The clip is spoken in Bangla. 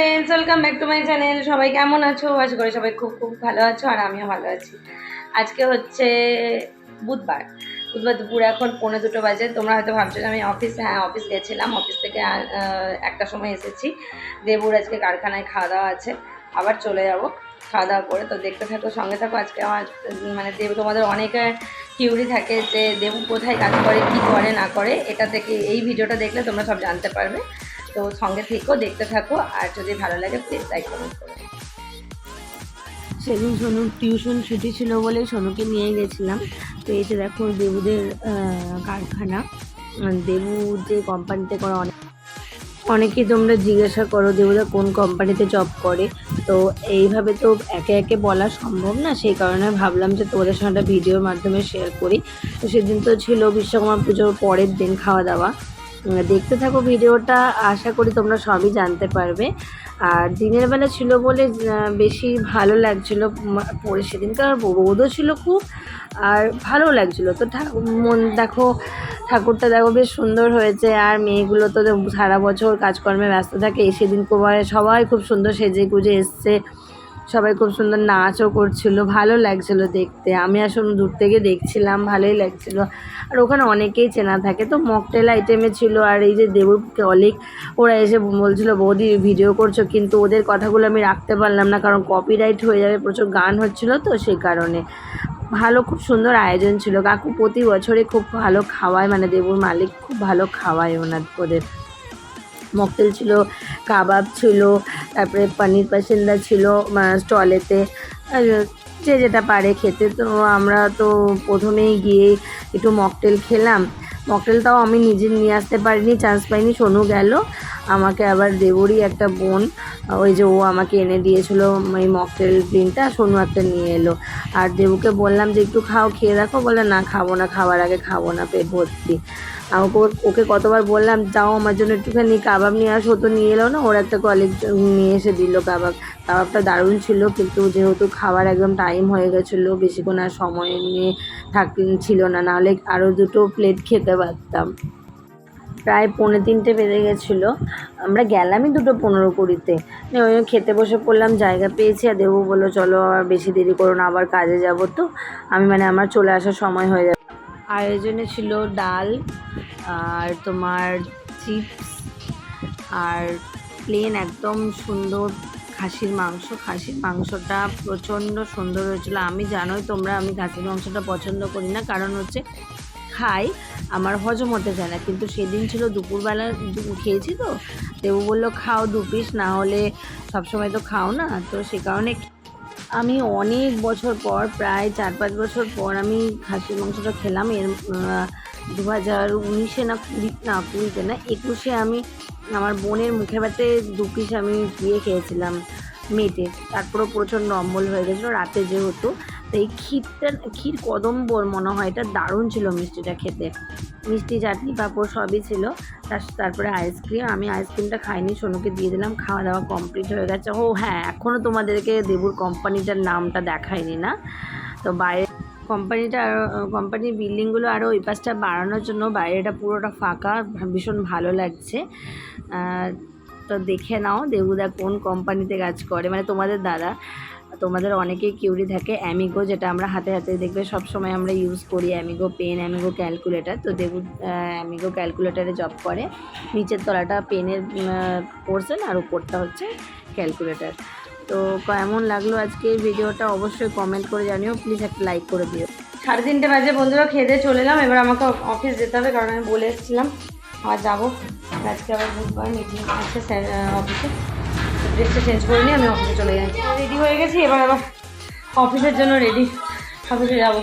Friends welcome back to my channel সবাই কেমন আছো? আশা করি সবাই খুব খুব ভালো আছো আর আমিও ভালো আছি। আজকে হচ্ছে বুধবার। বুধবার দুপুর এখন পৌনে দুটো বাজে। তোমরা হয়তো ভাবছ যে আমি অফিস হ্যাঁ অফিস গেছিলাম। অফিস থেকে একটা সময় এসেছি। দেবুর আজকে কারখানায় খাওয়া দাওয়া আছে। আবার চলে যাব খাওয়া দাওয়া করে। তো দেখতে থাকো, সঙ্গে থাকো। আজকে আমার মানে দেব তোমাদের অনেকে কিউরি থাকে যে দেবু কোথায় কাজ করে, কি করে, না করে। এটা থেকে এই ভিডিওটা দেখলে তোমরা সব জানতে পারবে। তো সঙ্গে থেকেও দেখতে থাকো, আর যদি ভালো লাগে প্লিজ লাইক কমেন্ট করো। সেদিন সোনুর টিউশন ছুটি ছিল বলে সোনুকে নিয়ে গেছিলাম। তো যে দেখো দেবুদের কারখানা। দেবু যে কোম্পানিতে করে অনেক অনেকেই তোমরা জিজ্ঞাসা করো, দেবুদা কোন কোম্পানিতে জব করে? তো এইভাবে তো একে একে বলা সম্ভব না, সেই কারণে ভাবলাম যে তোমাদের সঙ্গে একটা ভিডিওর মাধ্যমে শেয়ার করি। তো সেদিন তো ছিল বিশ্বকর্মা পুজোর পরের দিন খাওয়া দাওয়া দেখতে থাকো ভিডিওটা, আশা করি তোমরা সবই জানতে পারবে। আর দিনের বেলা ছিল বলে বেশি ভালো লাগছিল পরে সেদিনকার রোদও ছিল খুব, আর ভালো লাগছিল। তো মন দেখো, ঠাকুরটা দেখো বেশ সুন্দর হয়েছে, আর মেয়েগুলো তো সারা বছর কাজকর্মে ব্যস্ত থাকে। সেদিন সবাই খুব সুন্দর সেজে গুজে এসছে। সবাই খুব সুন্দর নাচও করছিল, ভালো লাগছিল দেখতে। আমি আসলে দূর থেকে দেখছিলাম, ভালোই লাগছিল। আর ওখানে অনেকেই চেনা থাকে, তো মকটেল আইটেমে ছিল, আর এই যে দেবুর কলিগ ওরা এসে বলছিল, বৌদি ভিডিও করছ। কিন্তু ওদের কথাগুলো আমি রাখতে পারলাম না, কারণ কপিরাইট হয়ে যাবে, প্রচুর গান হচ্ছিল তো সেই কারণে। ভালো, খুব সুন্দর আয়োজন ছিল। কাকু প্রতি বছরে খুব ভালো খাওয়ায় মানে দেবুর মালিক খুব ভালো খাওয়ায় ওনার ওদের মকটেল ছিল কাবাব ছিল, তারপরে পনির পাসিন্দা ছিল স্টলেতে। যে যেটা পারে খেতে। তো আমরা তো প্রথমেই গিয়ে একটু মকটেল খেলাম। মকটেলটাও আমি নিজে নিয়ে আসতে পারিনি চান্স পাইনি, সোনু গেল। আমাকে আবার দেবরই একটা বোন, ওই যে ও আমাকে এনে দিয়েছিল এই মকটেল প্রিন্টটা সোনু একটা নিয়ে এলো। আর দেবুকে বললাম যে, একটু খাও, খেয়ে দেখো। বলে না, খাব না, খাবার আগে খাব না, পেট ভর্তি। আর ওকে ওকে কতবার বললাম, যাও আমার জন্য একটুখানি কাবাব নিয়ে আসো। তো নিয়ে এলো না, ওর একটা কলেজ নিয়ে এসে দিল কাবাব। কাবাবটা দারুণ ছিল, কিন্তু যেহেতু খাবার একদম টাইম হয়ে গেছিল, বেশিক্ষণ আর সময় নিয়ে থাক, ছিল না, নাহলে আরও দুটো প্লেট খেতে পারতাম। প্রায় পৌনে তিনটে বেজে গেছিল। আমরা গেলামই দুটো পনেরো কুড়িতে। ওই খেতে বসে পড়লাম, জায়গা পেয়েছি আর দেবু বলল, চলো আর বেশি দেরি করো না, আবার কাজে যাব তো। আমি মানে আমার চলে আসার সময় হয়ে যাবে। আয়োজনে ছিল ডাল, আর তোমার চিপস, আর প্লেন একদম সুন্দর খাসির মাংস। খাসির মাংসটা প্রচণ্ড সুন্দর হয়েছিল। আমি জানোই তোমরা, আমি খাসির মাংসটা পছন্দ করি না। কারণ হচ্ছে খাই, আমার হজম হতে চায় না। কিন্তু সেদিন ছিল দুপুরবেলা খেয়েছি তো। দেবু বলল, খাও দু পিস, না হলে সবসময় তো খাও না। তো সে কারণে আমি অনেক বছর পর, প্রায় চার পাঁচ বছর পর আমি খাসির মাংসটা খেলাম। এর দু হাজার উনিশে না কুড়ি, না কুড়িতে না, একুশে আমি আমার বোনের মুখে ভাতে দু পিস আমি দিয়ে খেয়েছিলাম মেটে তারপরেও প্রচণ্ড অম্বল হয়ে গেছিল। রাতে যেহেতু এই ক্ষীরটা, ক্ষীর কদম্বর মনে হয়, এটা দারুণ ছিল মিষ্টিটা খেতে। মিষ্টি চাটনি, পাঁপড় সবই ছিল। তার, তারপরে আইসক্রিম আমি আইসক্রিমটা খাইনি, সোনুকে দিয়ে দিলাম, খাওয়া দাওয়া কমপ্লিট হয়ে গেছে। ও হ্যাঁ এখনও তোমাদেরকে দেবুর কোম্পানিটার নামটা দেখায়নি না। তো বাইরে কোম্পানিটা কোম্পানির বিল্ডিংগুলো আরও ওই পাশটা বাড়ানোর জন্য বাইরেটা পুরোটা ফাঁকা, ভীষণ ভালো লাগছে। তো দেখে নাও দেবুদা কোন কোম্পানিতে কাজ করে মানে তোমাদের দাদা। তোমাদের অনেকেই কিউরি থাকে অ্যামিগো যেটা আমরা হাতে হাতে দেখবে সব সময় আমরা ইউজ করি অ্যামিগো পেন অ্যামিগো ক্যালকুলেটর তো দেবু অ্যামিগো ক্যালকুলেটারে জব করে। নিচের তলাটা পেনের পোর্শন আর উপরটা হচ্ছে ক্যালকুলেটর তো কেমন লাগল আজকে এই ভিডিওটা অবশ্যই কমেন্ট করে জানিও। প্লিজ একটা লাইক করে দিও। সাড়ে তিনটে বাজে বন্ধুরা, খেয়ে দিয়ে চলে এলাম। এবার আমাকে অফিস যেতে হবে, কারণ আমি বলে এসেছিলাম। আবার যাব। আজকে আবার বুধবার মিটিং আছে অফিসে ড্রেসটা চেঞ্জ করে নিয়ে আমি অফিসে চলে যাই। রেডি হয়ে গেছি? এবার আবার অফিসের জন্য রেডি অফিসে যাব।